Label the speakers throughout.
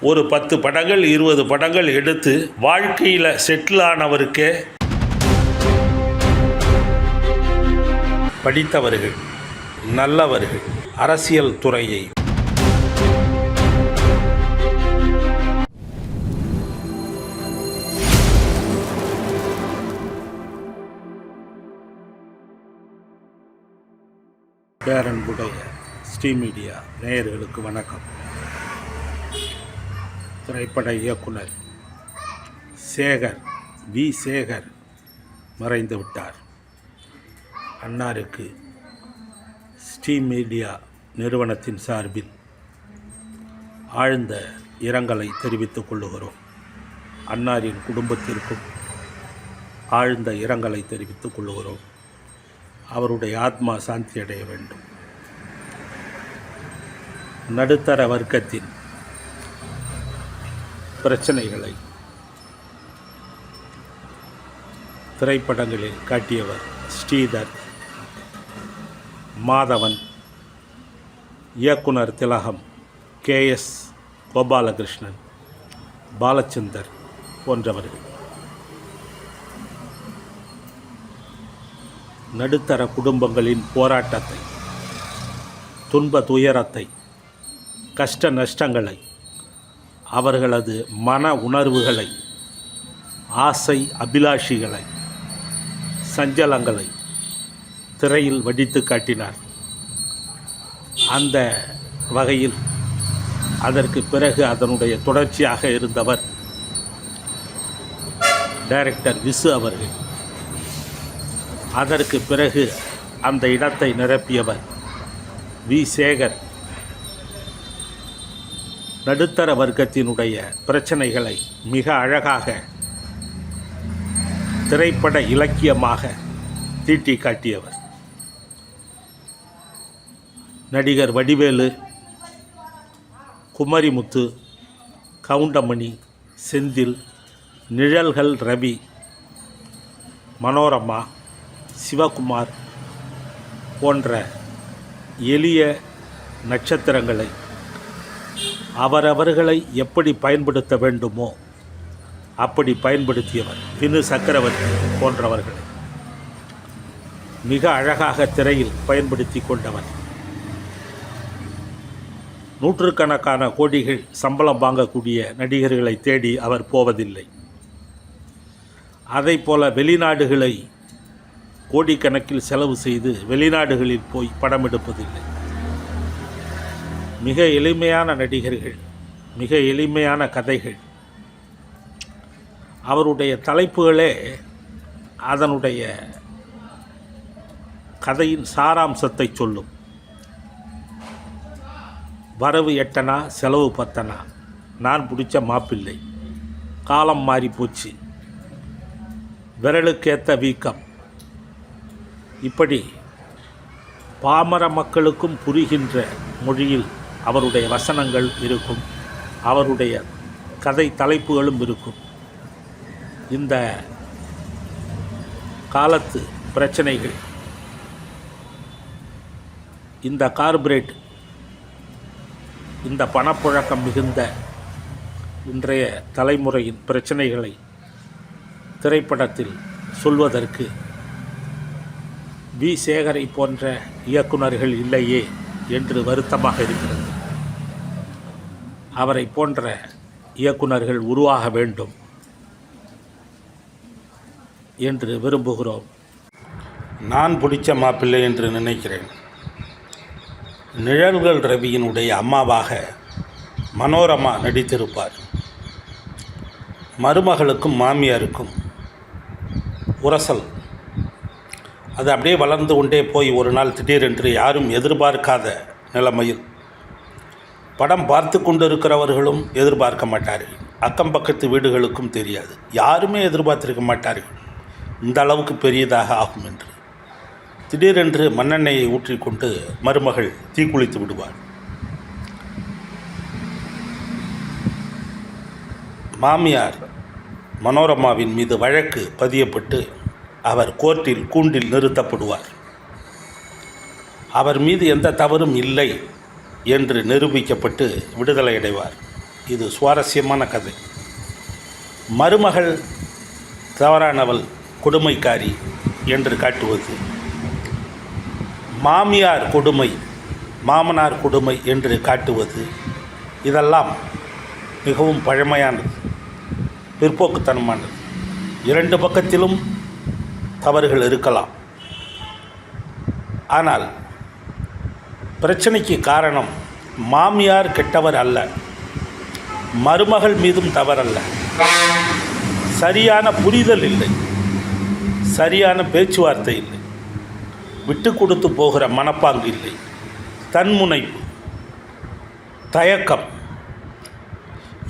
Speaker 1: ஒரு பத்து படங்கள் இருபது படங்கள் எடுத்து வாழ்க்கையில் செட்டில் ஆனவருக்கே படித்தவர்கள் நல்லவர்கள் அரசியல் துறையை. பேரன்புடைய ஸ்ரீ மீடியா நேயர்களுக்கு வணக்கம். திரைப்பட இயக்குனர் சேகர் வி. சேகர் மறைந்து விட்டார். அன்னாருக்கு ஸ்ரீ மீடியா நிறுவனத்தின் சார்பில் ஆழ்ந்த இரங்கலை தெரிவித்துக் கொள்ளுகிறோம். அன்னாரின் குடும்பத்திற்கும் ஆழ்ந்த இரங்கலை தெரிவித்துக் கொள்ளுகிறோம். அவருடைய ஆத்மா சாந்தி அடைய வேண்டும். நடுத்தர வர்க்கத்தின் பிரச்சனைகளை. திரைப்படங்களில் காட்டியவர் ஸ்ரீதர் மாதவன். இயக்குனர் திலகம் கே எஸ் கோபாலகிருஷ்ணன் பாலச்சந்தர் போன்றவர்கள். நடுத்தர குடும்பங்களின் போராட்டத்தை துன்ப துயரத்தை கஷ்ட நஷ்டங்களை அவர்களது மன உணர்வுகளை ஆசை அபிலாஷிகளை சஞ்சலங்களை திரையில் வடித்து காட்டினார். அந்த வகையில் அதற்கு பிறகு அதனுடைய தொடர்ச்சியாக இருந்தவர் டைரக்டர் விசு அவர்கள். அதற்கு பிறகு அந்த இடத்தை நிரப்பியவர் வி. சேகர். நடுத்தர வர்க்கத்தினுடைய பிரச்சனைகளை மிக அழகாக திரைப்பட இலக்கியமாக தீட்டி காட்டியவர். நடிகர் வடிவேலு குமரிமுத்து கவுண்டமணி செந்தில் நிழல்கள் ரவி மனோரமா சிவகுமார் போன்ற எளிய நட்சத்திரங்களை அவரவர்களை எப்படி பயன்படுத்த வேண்டுமோ அப்படி பயன்படுத்தியவர் வினு சக்கரவர்த்தி போன்றவர்களை. மிக அழகாக திரையில் பயன்படுத்தி கொண்டவர். நூற்றுக்கணக்கான கோடிகள் சம்பளம் வாங்கக்கூடிய நடிகர்களை தேடி அவர் போவதில்லை. அதைப் போல வெளிநாடுகளை கோடிக்கணக்கில் செலவு செய்து வெளிநாடுகளில் போய் படம் எடுப்பதில்லை. மிக எளிமையான நடிகர்கள் மிக எளிமையான கதைகள். அவருடைய தலைப்புகளே அதனுடைய கதையின் சாராம்சத்தை சொல்லும். வரவு எட்டனா செலவு பத்தனா? நான் பிடிச்ச மாப்பிள்ளை. காலம் மாறி போச்சு. விரலுக்கேற்ற வீக்கம். இப்படி பாமர மக்களுக்கும் புரிகின்ற மொழியில் அவருடைய வசனங்கள் இருக்கும். அவருடைய கதை தலைப்புகளும் இருக்கும். இந்த காலத்து பிரச்சனைகள் இந்த கார்பரேட் இந்த பணப்புழக்கம் மிகுந்த இன்றைய தலைமுறையின் பிரச்சனைகளை திரைப்படத்தில் சொல்வதற்கு வி. சேகரை போன்ற இயக்குனர்கள் இல்லையே என்று வருத்தமாக இருக்கிறது. அவரை போன்ற இயக்குனர்கள் உருவாக வேண்டும் என்று விரும்புகிறோம். நான் பிடிச்ச மாப்பிள்ளை என்று நினைக்கிறேன். நிழல்கள் ரவியினுடைய அம்மாவாக மனோரமா நடித்திருப்பார். மருமகளுக்கும் மாமியாருக்கும் உரசல். அது அப்படியே வளர்ந்து கொண்டே போய் ஒரு நாள் திடீரென்று யாரும் எதிர்பார்க்காத நிலைமையில் படம் பார்த்து கொண்டிருக்கிறவர்களும் எதிர்பார்க்க மாட்டார்கள். அக்கம் பக்கத்து வீடுகளுக்கும் தெரியாது. யாருமே எதிர்பார்த்திருக்க மாட்டார்கள். இந்த அளவுக்கு பெரியதாக ஆகும் என்று. திடீரென்று மண்ணெண்ணெயை ஊற்றிக்கொண்டு மருமகள் தீக்குளித்து விடுவார் மாமியார் மனோரமாவின் மீது வழக்கு பதியப்பட்டு அவர் கோர்ட்டில் கூண்டில் நிறுத்தப்படுவார். அவர் மீது எந்த தவறும் இல்லை. என்று நிரூபிக்கப்பட்டு விடுதலை அடைவார் இது சுவாரஸ்யமான கதை. மருமகள் தவறானவள் கொடுமைக்காரி என்று காட்டுவது. மாமியார் கொடுமை மாமனார் கொடுமை என்று காட்டுவது. இதெல்லாம் மிகவும் பழமையானது பிற்போக்குத்தனமானது. இரண்டு பக்கத்திலும் தவறுகள் இருக்கலாம். ஆனால் பிரச்சனைக்கு காரணம் மாமியார் கெட்டவர் அல்ல. மருமகள் மீதும் தவறல்ல. சரியான புரிதல் இல்லை. சரியான பேச்சுவார்த்தை இல்லை. விட்டு கொடுத்து போகிற மனப்பாங்கு இல்லை. தன்முனைப்பு தயக்கம்.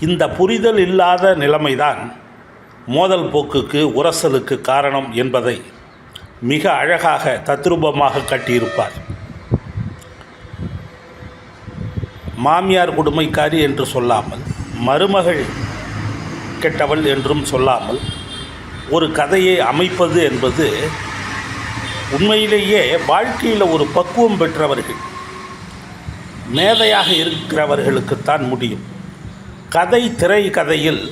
Speaker 1: இந்த புரிதல் இல்லாத நிலைமைதான் மோதல் போக்குக்கு உரசலுக்கு காரணம் என்பதை மிக அழகாக தத்ரூபமாக கட்டியிருப்பார். மாமியார் கொடுமைக்காரி என்று சொல்லாமல் மருமகள் கெட்டவள் என்றும் சொல்லாமல் ஒரு கதையை அமைப்பது என்பது உண்மையிலேயே வாழ்க்கையில் ஒரு பக்குவம் பெற்றவர்கள் மேதையாக இருக்கிறவர்களுக்குத்தான் முடியும். கதை திரை கதையில்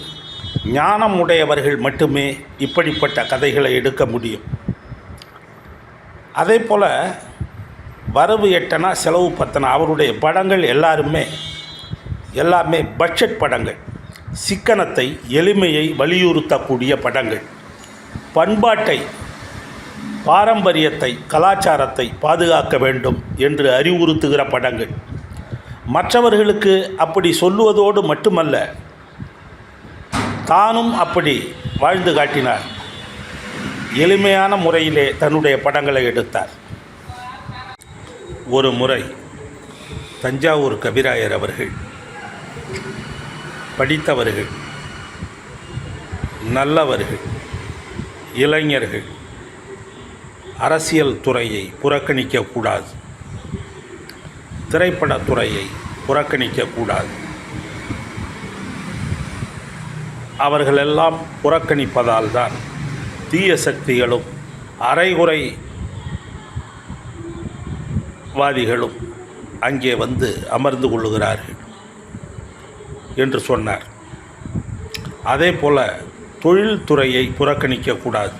Speaker 1: ஞானம் உடையவர்கள் மட்டுமே இப்படிப்பட்ட கதைகளை எடுக்க முடியும். அதே போல் வரவு எட்டனா செலவு பத்தனா அவருடைய படங்கள் எல்லாருமே எல்லாமே பட்ஜெட் படங்கள். சிக்கனத்தை எளிமையை வலியுறுத்தக்கூடிய படங்கள். பண்பாட்டை பாரம்பரியத்தை கலாச்சாரத்தை பாதுகாக்க வேண்டும் என்று அறிவுறுத்துகிற படங்கள். மற்றவர்களுக்கு அப்படி சொல்லுவதோடு மட்டுமல்ல தானும் அப்படி வாழ்ந்து காட்டினார். எளிமையான முறையிலே தன்னுடைய படங்களை எடுத்தார். ஒரு முறை தஞ்சாவூர் கபிராயர் அவர்கள் படித்தவர்கள் நல்லவர்கள் இளைஞர்கள் அரசியல் துறையை புறக்கணிக்கக்கூடாது திரைப்படத்துறையை புறக்கணிக்கக்கூடாது. அவர்களெல்லாம் புறக்கணிப்பதால் தான் தீய சக்திகளும் அரைகுறை வாதிகளும் அங்கே வந்து அமர்ந்து கொள்ளுகிறார்கள் என்று சொன்னார். அதே போல் தொழில்துறையை புறக்கணிக்கக்கூடாது.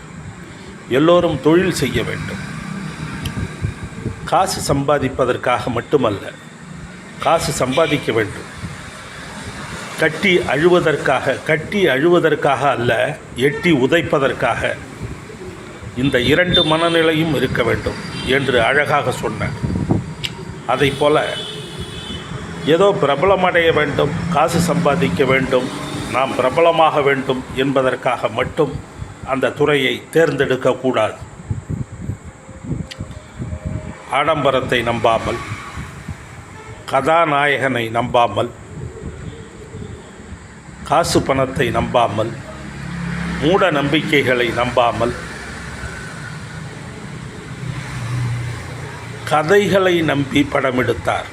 Speaker 1: எல்லோரும் தொழில் செய்ய வேண்டும். காசு சம்பாதிப்பதற்காக மட்டுமல்ல காசு சம்பாதிக்க வேண்டும். கட்டி அழுவதற்காக கட்டி அழுவதற்காக அல்ல எட்டி உதைப்பதற்காக இந்த இரண்டு மனநிலையும் இருக்க வேண்டும் என்று அழகாக சொன்னார். அதை போல ஏதோ பிரபலமடைய வேண்டும் காசு சம்பாதிக்க வேண்டும் நாம் பிரபலமாக வேண்டும் என்பதற்காக மட்டும் அந்த துறையை தேர்ந்தெடுக்கக்கூடாது ஆடம்பரத்தை நம்பாமல் கதாநாயகனை நம்பாமல் காசு பணத்தை நம்பாமல் மூட நம்பிக்கைகளை நம்பாமல் கதைகளை நம்பி படம் எடுத்தார்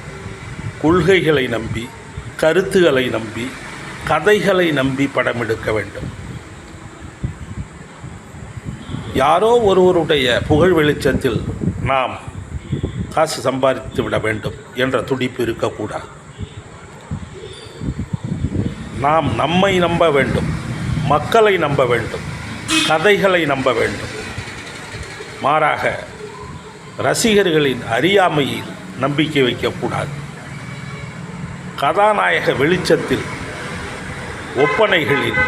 Speaker 1: கொள்கைகளை நம்பி கருத்துகளை நம்பி கதைகளை நம்பி படம் எடுக்க வேண்டும். யாரோ ஒருவருடைய புகழ் வெளிச்சத்தில் நாம் காசு சம்பாதித்து விட வேண்டும் என்ற துடிப்பு இருக்கக்கூடாது. நாம் நம்மை நம்ப வேண்டும் மக்களை நம்ப வேண்டும் கதைகளை நம்ப வேண்டும். மாறாக ரசிகர்களின் அறியாமையில் நம்பிக்கை வைக்கக்கூடாது. கதாநாயக வெளிச்சத்தில் ஒப்பனைகளில்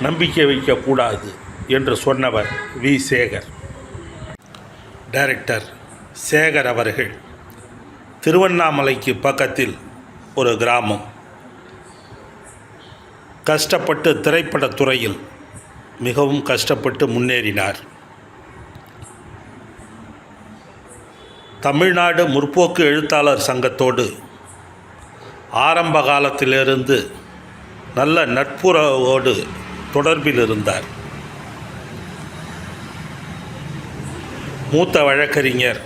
Speaker 1: நம்பிக்கை வைக்கக்கூடாது என்று சொன்னவர் வி. சேகர். டைரக்டர் சேகர் அவர்கள் திருவண்ணாமலைக்கு பக்கத்தில் ஒரு கிராமம். கஷ்டப்பட்டு திரைப்படத் துறையில் மிகவும் கஷ்டப்பட்டு முன்னேறினார். தமிழ்நாடு முற்போக்கு எழுத்தாளர் சங்கத்தோடு ஆரம்ப காலத்திலிருந்து நல்ல நட்புறவோடு தொடர்பில் இருந்தார். மூத்த வழக்கறிஞர்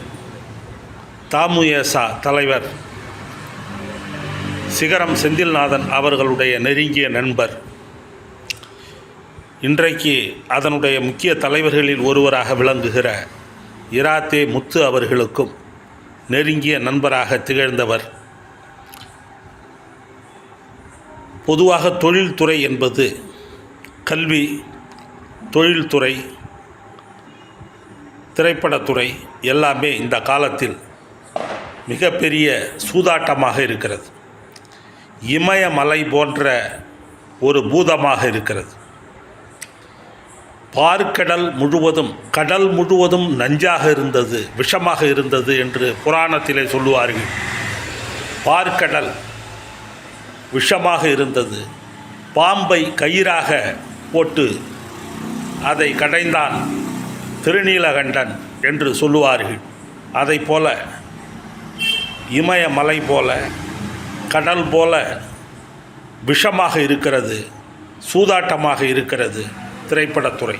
Speaker 1: தாமுயேசா தலைவர் சிகரம் செந்தில்நாதன் அவர்களுடைய நெருங்கிய நண்பர். இன்றைக்கு அதனுடைய முக்கிய தலைவர்களில் ஒருவராக விளங்குகிற இராத்தே முத்து அவர்களுக்கும் நெருங்கிய நண்பராக திகழ்ந்தவர். பொதுவாக தொழில்துறை என்பது கல்வி தொழில்துறை திரைப்படத்துறை எல்லாமே இந்த காலத்தில் மிகப்பெரிய சூதாட்டமாக இருக்கிறது. இமயமலை போன்ற ஒரு பூதமாக இருக்கிறது. பார்க்கடல் முழுவதும் கடல் முழுவதும் நஞ்சாக இருந்தது விஷமாக இருந்தது என்று புராணத்திலே சொல்லுவார்கள். பார்க்கடல் விஷமாக இருந்தது. பாம்பை கயிறாக போட்டு அதை கடைந்தான் திருநீலகண்டன் என்று சொல்லுவார்கள். அதை போல இமயமலை போல கடல் போல விஷமாக இருக்கிறது சூதாட்டமாக இருக்கிறது. திரைப்படத்துறை.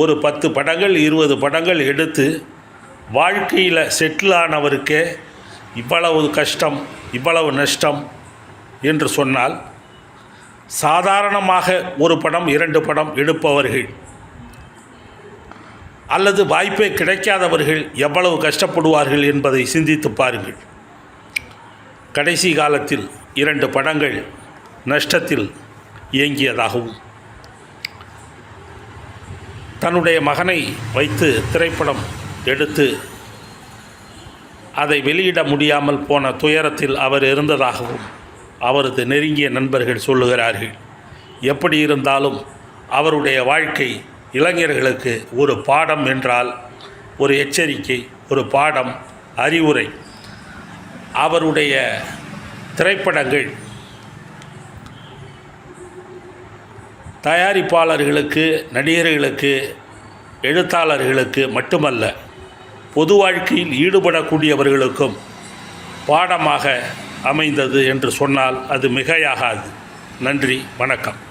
Speaker 1: ஒரு பத்து படங்கள் இருபது படங்கள் எடுத்து வாழ்க்கையில் செட்டில் ஆனவருக்கே இவ்வளவு கஷ்டம் இவ்வளவு நஷ்டம் என்று சொன்னால் சாதாரணமாக ஒரு படம் இரண்டு படம் எடுப்பவர்கள் அல்லது வாய்ப்பே கிடைக்காதவர்கள் எவ்வளவு கஷ்டப்படுவார்கள் என்பதை சிந்தித்து பாருங்கள். கடைசி காலத்தில் இரண்டு படங்கள் நஷ்டத்தில் இயங்கியதாகவும் தன்னுடைய மகனை வைத்து திரைப்படம் எடுத்து அதை வெளியிட முடியாமல் போன துயரத்தில் அவர் இருந்ததாகவும் அவரது நெருங்கிய நண்பர்கள் சொல்லுகிறார்கள். எப்படி இருந்தாலும் அவருடைய வாழ்க்கை இளைஞர்களுக்கு ஒரு பாடம் என்றால் ஒரு எச்சரிக்கை ஒரு பாடம் அறிவுரை. அவருடைய திரைப்படங்கள் தயாரிப்பாளர்களுக்கு நடிகர்களுக்கு எழுத்தாளர்களுக்கு மட்டுமல்ல பொது வாழ்க்கையில் ஈடுபடக்கூடியவர்களுக்கும் பாடமாக அமைந்தது என்று சொன்னால் அது மிகையாகாது. நன்றி வணக்கம்.